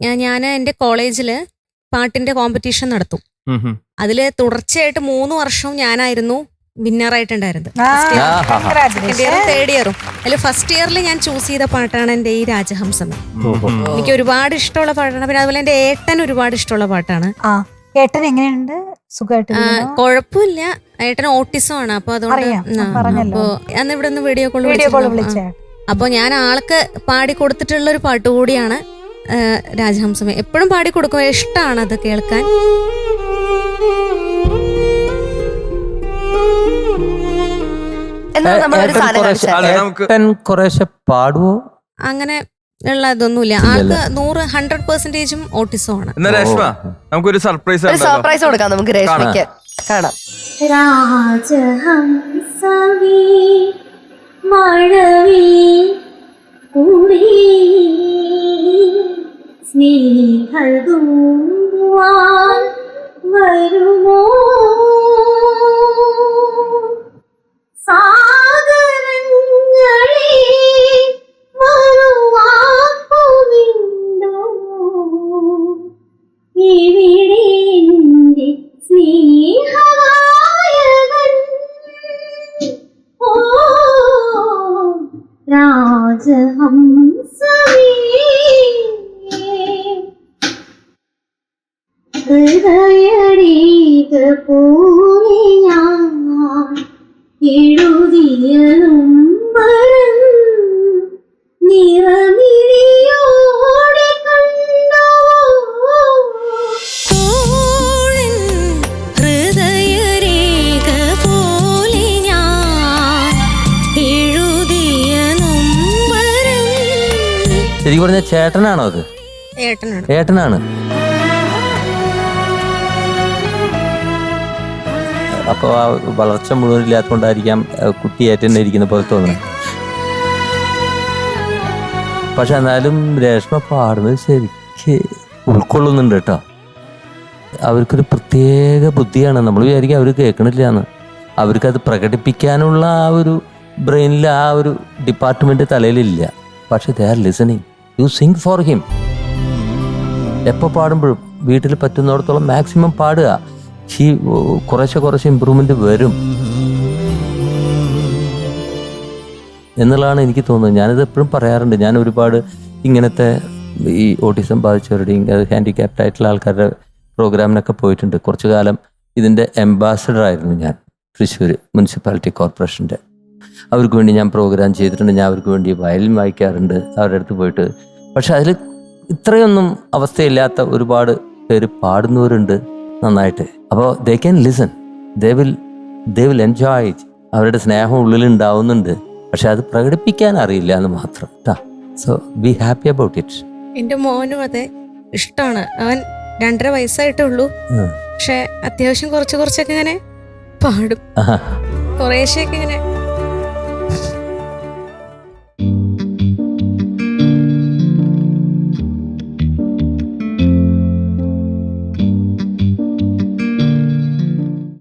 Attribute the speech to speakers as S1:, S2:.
S1: ഞാൻ എന്റെ കോളേജിൽ പാട്ടിന്റെ കോമ്പറ്റീഷൻ നടത്തും. അതിൽ തുടർച്ചയായിട്ട് മൂന്ന് വർഷവും ഞാനായിരുന്നു വിന്നറായിട്ടുണ്ടായിരുന്നത്. സെക്കൻഡ് ഇയറും തേർഡ് ഇയറും അതിൽ ഫസ്റ്റ് ഇയറിൽ ഞാൻ ചൂസ് ചെയ്ത പാട്ടാണ് എന്റെ ഈ രാജഹംസം. എനിക്ക് ഒരുപാട് ഇഷ്ടമുള്ള പാട്ടാണ്. പിന്നെ അതുപോലെ എന്റെ ഏട്ടൻ ഒരുപാട് ഇഷ്ടമുള്ള പാട്ടാണ്.
S2: ആ ഏട്ടൻ എങ്ങനെയുണ്ട്? സുഖമായിട്ട്
S1: കുഴപ്പമില്ല. ഏട്ടൻ ഓട്ടിസം ആണ് അപ്പൊ അതുകൊണ്ട് അപ്പോ അന്ന് ഇവിടെ നിന്ന് വീഡിയോ കോൾ
S2: വീഡിയോ കോൾ വിളിച്ചേ.
S1: അപ്പൊ ഞാൻ ആൾക്ക് പാടി കൊടുത്തിട്ടുള്ള ഒരു പാട്ട് കൂടിയാണ് രാജഹംസമേ എപ്പോഴും പാടി കൊടുക്കും ഇഷ്ടമാണ് അത് കേൾക്കാൻ.
S3: പാടുവോ?
S1: അങ്ങനെ ഉള്ള ഇതൊന്നുമില്ല. ആൾക്ക് നൂറ് ഹൺഡ്രഡ് പെർസെന്റേജും ഓട്ടിസം ആണ്.
S4: എന്നാ രേഷ്മ നമുക്കൊരു സർപ്രൈസ്
S5: സർപ്രൈസ് കൊടുക്കാം നമുക്ക് രേഷ്മയ്ക്ക്. കാണാം.
S1: രാജഹംസമേ സ്നേഹദൂവാൻ വരുമോ? സാഗരങ്ങളെ പോലെ ഞാൻ നിറമിഴിയോടെ കണ്ടോ ഹൃദയരേഖ പോലെ ഞാൻ എഴുതിയ നൊമ്പരം
S3: ശരിക്കും പറഞ്ഞ ചേട്ടനാണോ അത്?
S1: ഏട്ടനാണ്.
S3: ഏട്ടനാണ്. അപ്പോൾ ആ വളർച്ച മുഴുവൻ ഇല്ലാത്തതുകൊണ്ടായിരിക്കാം കുട്ടി ഏറ്റന്നെ ഇരിക്കുന്ന പോലെ തോന്നുന്നത് പക്ഷെ എന്നാലും രേഷ്മ പാടുന്നത് ശരിക്ക് ഉൾക്കൊള്ളുന്നുണ്ട് കേട്ടോ. അവർക്കൊരു പ്രത്യേക ബുദ്ധിയാണ്. നമ്മൾ വിചാരിക്കും അവർ കേൾക്കണില്ല എന്ന് അവർക്കത് പ്രകടിപ്പിക്കാനുള്ള ആ ഒരു ബ്രെയിനിൽ ആ ഒരു ഡിപ്പാർട്ട്മെന്റ് തലയിലില്ല. പക്ഷെ they are listening. You sing for him. എപ്പോൾ പാടുമ്പോഴും വീട്ടിൽ പറ്റുന്നിടത്തോളം മാക്സിമം പാടുക. ഈ കുറേശ്ശെ കുറച്ച് ഇമ്പ്രൂവ്മെന്റ് വരും. എന്നുള്ളതാണ് എനിക്ക് തോന്നുന്നത്. ഞാനിത് എപ്പോഴും പറയാറുണ്ട്. ഞാൻ ഒരുപാട് ഇങ്ങനത്തെ ഈ ഓട്ടിസം ബാധിച്ചവരുടെയും ഹാൻഡിക്യാപ്ഡ് ആയിട്ടുള്ള ആൾക്കാരുടെ പ്രോഗ്രാമിനൊക്കെ പോയിട്ടുണ്ട്. കുറച്ചു കാലം ഇതിന്റെ അംബാസഡർ ആയിരുന്നു ഞാൻ തൃശ്ശൂർ മുനിസിപ്പാലിറ്റി കോർപ്പറേഷന്റെ അവർക്ക് വേണ്ടി ഞാൻ പ്രോഗ്രാം ചെയ്തിട്ടുണ്ട്. ഞാൻ അവർക്ക് വേണ്ടി വയലിൻ വായിക്കാറുണ്ട് അവരുടെ അടുത്ത് പോയിട്ട്. പക്ഷെ അതിൽ ഇത്രയൊന്നും അവസ്ഥയില്ലാത്ത ഒരുപാട് പേര് പാടുന്നവരുണ്ട്. നന്നായിട്ട്. അപ്പോൾ they can listen they will they will enjoy അവരുടെ സ്നേഹം ഉള്ളിൽ ഉണ്ടാവുന്നുണ്ട്. പക്ഷെ അത് പ്രകടിപ്പിക്കാൻ അറിയില്ല എന്ന് മാത്രം. So be happy about it
S1: എന്റെ മോനും അതെ ഇഷ്ടമാണ്. അവൻ രണ്ടര വയസ്സായിട്ടേ ഉള്ളൂ. പക്ഷെ അത്യാവശ്യം കുറച്ച് കുറച്ചൊക്കെ ഇങ്ങനെ പാടും. കുറേശ്ശെയൊക്കെ ഇങ്ങനെ